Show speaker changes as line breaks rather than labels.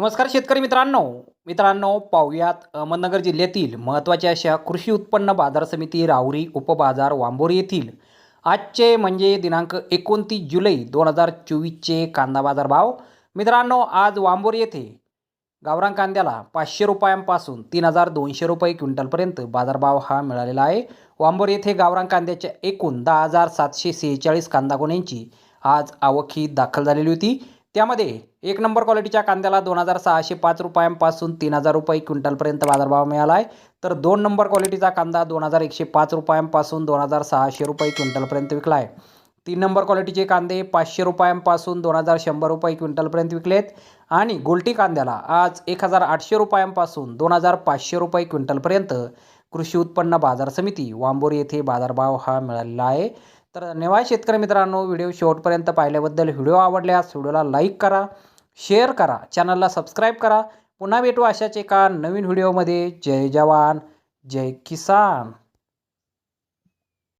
नमस्कार शेतकरी मित्रांनो. मित्रांनो पाहुयात अहमदनगर जिल्ह्यातील महत्त्वाच्या अशा कृषी उत्पन्न बाजार समिती राहुरी उपबाजार वांबोरी येथील आजचे म्हणजे दिनांक एकोणतीस जुलै दोन हजार चोवीसचे कांदा बाजार भाव. मित्रांनो आज वांबोरी येथे गावरान कांद्याला पाचशे रुपयांपासून तीन हजार दोनशे रुपये क्विंटलपर्यंत बाजारभाव हा मिळालेला आहे. वांबोरी येथे गावरान कांद्याच्या एकूण दहा हजार सातशे सेहेचाळीस कांदा गुन्ह्यांची आज आवक ही दाखल झालेली होती. त्यामध्ये एक नंबर क्वालिटीच्या कांद्याला दोन हजार सहाशे पाच रुपयांपासून तीन हजार रुपये क्विंटलपर्यंत बाजारभाव मिळाला आहे तर दोन नंबर क्वालिटीचा कांदा दोन हजार एकशे पाच रुपयांपासून दोन हजार सहाशे रुपये क्विंटलपर्यंत विकला आहे तीन नंबर क्वालिटीचे कांदे पाचशे रुपयांपासून दोन हजार शंभर रुपये क्विंटलपर्यंत विकलेत. आणि गोल्टी कांद्याला आज एक हजार आठशे रुपयांपासून दोन हजार पाचशे रुपये क्विंटलपर्यंत कृषी उत्पन्न बाजार समिती वांबोरी येथे बाजारभाव हा मिळालेला आहे. तर धन्यवाद शेतकरी मित्रांनो व्हिडिओ शेवटपर्यंत पाहिल्याबद्दल व्हिडिओ आवडल्यास व्हिडिओला लाईक करा शेअर करा चॅनलला सबस्क्राईब करा. पुन्हा भेटू अशाच एका नवीन व्हिडिओमध्ये. जय जवान जय किसान.